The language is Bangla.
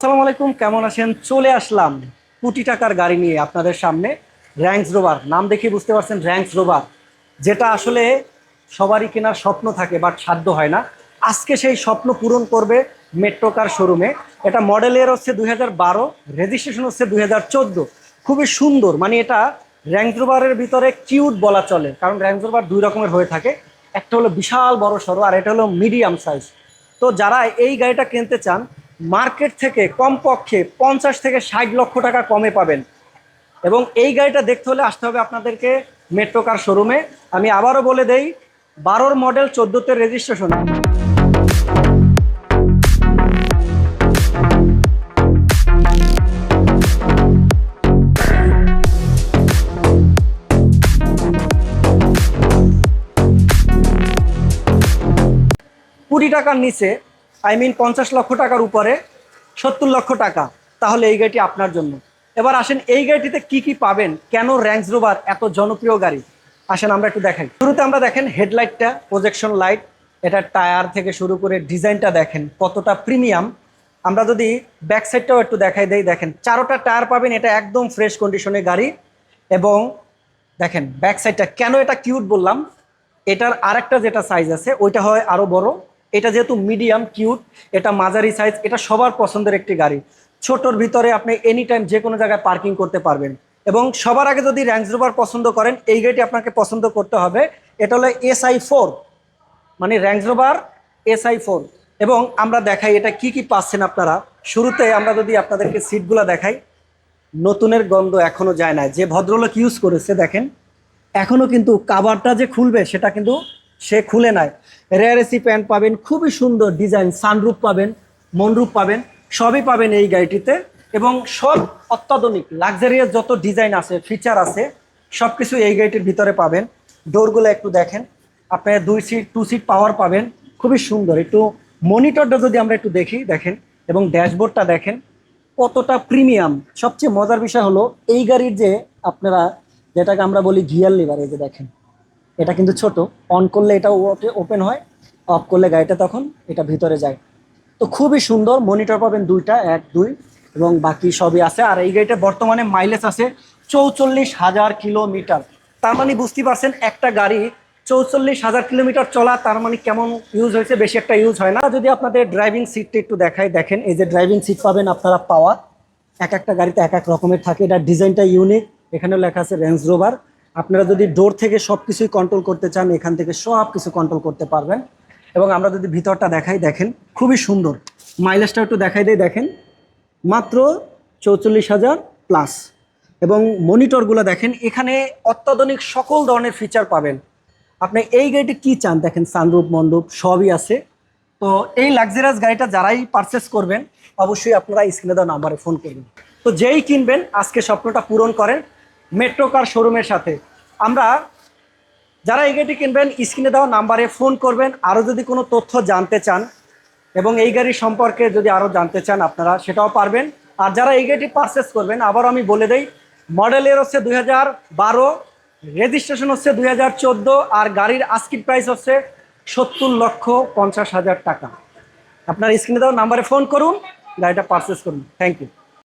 আসসালামু আলাইকুম, কেমন আছেন? চলে আসলাম কোটি টাকার গাড়ি নিয়ে আপনাদের সামনে র্যাঙ্কস রোভার নাম দেখে বুঝতে পারছেন র্যাঙ্কস রোভার যেটা আসলে সবারই কেনার স্বপ্ন থাকে বাট সাধ্য হয় না। আজকে সেই স্বপ্ন পূরণ করবে মেট্রো কার শোরুমে এটা মডেলের হচ্ছে দুই বারো রেজিস্ট্রেশন হচ্ছে দুই হাজার চোদ্দ। খুবই সুন্দর মানে এটা র্যাঙ্ক রোভারের ভিতরে কিউট বলা চলে, কারণ র্যাঙ্ক রোভার দুই রকমের হয়ে থাকে। একটা হলো বিশাল বড় সড়ো আর এটা হলো মিডিয়াম সাইজ তো যারা এই গাড়িটা কিনতে চান মার্কেট থেকে কমপক্ষে পঞ্চাশ থেকে ষাট লক্ষ টাকা কমে পাবেন। এবং এই গাড়িটা দেখতে হলে আসতে হবে আপনাদেরকে মেট্রো কার শোরুমে। আমি আবারও বলে দেই, বারোর মডেল চোদ্দোতে রেজিস্ট্রেশন। কুড়ি টাকার নিচে আই মিন পঞ্চাশ লক্ষ টাকার উপরে সত্তর লক্ষ টাকা, তাহলে এই গাড়িটি আপনার জন্য। এবার আসেন, এই গাড়িটিতে কি কি পাবেন? কেন র্যাঙ্কস রোভার এত জনপ্রিয় গাড়ি? আসেন, আমরা একটু দেখাই। শুরুতে আমরা দেখেন হেডলাইটটা প্রজেকশন লাইট এটার টায়ার থেকে শুরু করে ডিজাইনটা দেখেন, কতটা প্রিমিয়াম আমরা যদি ব্যাক সাইডটাও একটু দেখাই দেই, দেখেন, চারোটা টায়ার পাবেন, এটা একদম ফ্রেশ কন্ডিশনের গাড়ি। এবং দেখেন ব্যাক সাইডটা কেন এটা কিউট বললাম? এটার আরেকটা যেটা সাইজ আছে, ওইটা হয় আরও বড় এটা যেহেতু মিডিয়াম কিউট এটা মাঝারি সাইজ এটা সবার পছন্দের একটি গাড়ি। ছোটর ভিতরে আপনি এনি টাইম যে কোনো জায়গায় পার্কিং করতে পারবেন। এবং সবার আগে যদি র্যাঙ্ক রোভার পছন্দ করেন, এই গাড়িটি আপনাকে পছন্দ করতে হবে। এটা হলো এসআই ফোর মানে র্যাঙ্ক রোভার এসআই ফোর এবং আমরা দেখাই এটা কি কি পাচ্ছেন আপনারা। শুরুতে আমরা যদি আপনাদেরকে সিটগুলো দেখাই, নতুনের গন্ধ এখনও যায় না। যে ভদ্রলোক ইউজ করেছে, দেখেন এখনও কিন্তু কাভারটা যে খুলবে, সেটা কিন্তু সে খুলে নাই। রেয়ারেসি প্যান্ট পাবেন, খুবই সুন্দর ডিজাইন সানরুপ পাবেন মনরূপ পাবেন, সবই পাবেন এই গাড়িটিতে এবং সব অত্যাধুনিক লাক্সারিয়াস যত ডিজাইন আছে ফিচার আছে সব কিছু এই গাড়িটির ভিতরে পাবেন। ডোরগুলো একটু দেখেন আপনি দুই সিট টু সিট পাওয়ার পাবেন, খুবই সুন্দর। একটু মনিটরটা যদি আমরা একটু দেখি, দেখেন, এবং ড্যাশবোর্ডটা দেখেন, কতটা প্রিমিয়াম সবচেয়ে মজার বিষয় হলো, এই গাড়ির যে আপনারা, যেটাকে আমরা বলি গিয়ার লিভার এই যে দেখেন এটা কিন্তু ছোট। অন করলে এটা ওপেন হয় অফ করলে গাড়িটা তখন এটা ভিতরে যায়। তো খুবই সুন্দর মনিটর পাবেন দুইটা, এক, দুই, এবং বাকি সবই আছে। আর এই গাড়িটা বর্তমানে মাইলেজ আছে চৌচল্লিশ হাজার কিলোমিটার। তার মানে বুঝতে পারছেন, একটা গাড়ি চৌচল্লিশ হাজার কিলোমিটার চলা, তার মানে কেমন ইউজ হয়েছে, বেশি একটা ইউজ হয় না। যদি আপনাদের ড্রাইভিং সিটটা একটু দেখাই, দেখেন, এই যে ড্রাইভিং সিট পাবেন আপনারা পাওয়ার এক একটা গাড়িতে এক এক রকমের থাকে। এটা ডিজাইনটা ইউনিক এখানেও লেখা আছে রেঞ্জ রোভার আপনারা যদি ডোর থেকে সব কিছুই কন্ট্রোল করতে চান, এখান থেকে সব কিছু কন্ট্রোল করতে পারবেন। এবং আমরা যদি ভিতরটা দেখাই, দেখেন, খুবই সুন্দর। মাইলেজটা একটু দেখাই দেই, দেখেন, মাত্র চৌচল্লিশ হাজার প্লাস এবং মনিটরগুলো দেখেন, এখানে অত্যাধুনিক সকল ধরনের ফিচার পাবেন। আপনি এই গাড়িটি কি চান? দেখেন সানরূপ মণ্ডপ সবই আছে। তো এই লাক্সারিয়াস গাড়িটা যারাই পারচেস করবেন, অবশ্যই আপনারা স্ক্রিনে দেওয়া নাম্বারে ফোন করবেন। তো যেই কিনবেন, আজকে স্বপ্নটা পূরণ করেন। মেট্রো কার শোরুমের সাথে। আমরা যারা এই গাড়িটি কিনবেন, স্ক্রিনে দেওয়া নাম্বারে ফোন করবেন, আরও যদি কোনো তথ্য জানতে চান এবং এই গাড়ি সম্পর্কে যদি আরও জানতে চান আপনারা, সেটাও পারবেন। আর যারা এই গাড়িটি পারচেস করবেন আবারও আমি বলে দেই মডেলের হচ্ছে দুই বারো রেজিস্ট্রেশন হচ্ছে দুই হাজার চোদ্দ, আর গাড়ির আস্কিট প্রাইস হচ্ছে সত্তর লক্ষ পঞ্চাশ হাজার টাকা। আপনার স্ক্রিনে দেওয়া নাম্বারে ফোন করুন, গাড়িটা পারচেস করুন। Thank you